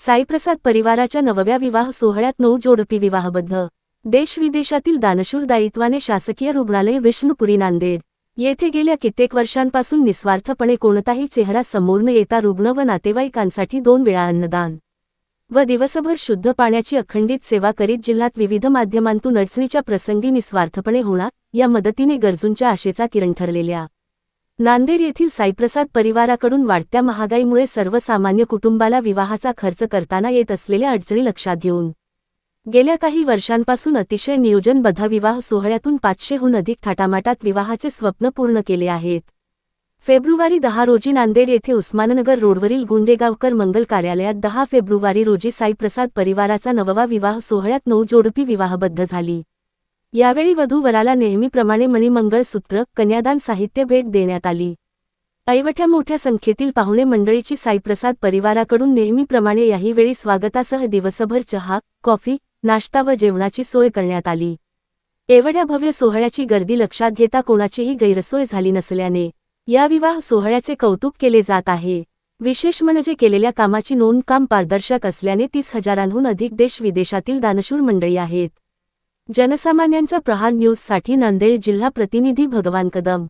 साईप्रसाद परिवाराच्या नवव्या विवाह सोहळ्यात नऊ जोडपी विवाहबद्ध. देशविदेशातील दानशूर दायित्वाने शासकीय रुग्णालय विष्णुपुरी नांदेड. येथे गेल्या कित्येक वर्षांपासून निस्वार्थपणे कोणताही चेहरा समोर न येता रुग्ण व नातेवाईकांसाठी दोन वेळा अन्नदान व दिवसभर शुद्ध पाण्याची अखंडित सेवा करीत जिल्ह्यात विविध माध्यमांतून अडचणीच्या प्रसंगी निस्वार्थपणे होणार या मदतीने गरजूंच्या आशेचा किरण ठरलेल्या नांदेड येथील साईप्रसाद परिवाराकडून वाढत्या महागाईमुळे सर्वसामान्य कुटुंबाला विवाहाचा खर्च करताना येत असलेल्या अडचणी लक्षात घेऊन गेल्या काही वर्षांपासून अतिशय नियोजनबद्ध विवाह सोहळ्यातून पाचशेहून अधिक थाटामाटात विवाहाचे स्वप्न पूर्ण केले आहेत. फेब्रुवारी दहा रोजी नांदेड येथे उस्माननगर रोडवरील गुंडेगावकर मंगल कार्यालयात दहा फेब्रुवारी रोजी साईप्रसाद परिवाराचा नववा विवाह सोहळ्यात नऊ जोडपी विवाहबद्ध झाली. यावेळी वधूवराला नेहमीप्रमाणे मणिमंगळसूत्र कन्यादान साहित्य भेट देण्यात आली. ऐवठ्या मोठ्या संख्येतील पाहुणे मंडळीची साईप्रसाद परिवाराकडून नेहमीप्रमाणे याही वेळी स्वागतासह दिवसभर चहा कॉफी नाश्ता व जेवणाची सोय करण्यात आली. एवढ्या भव्य सोहळ्याची गर्दी लक्षात घेता कोणाचीही गैरसोय झाली नसल्याने या विवाह सोहळ्याचे कौतुक केले जात आहे. विशेष म्हणजे केलेल्या कामाची नोंद काम पारदर्शक असल्याने तीस हजारांहून अधिक देश विदेशातील दानशूर मंडळी आहेत. जनसामान्यांचा प्रहार न्यूजसाठी नांदेड जिल्हा प्रतिनिधी भगवान कदम.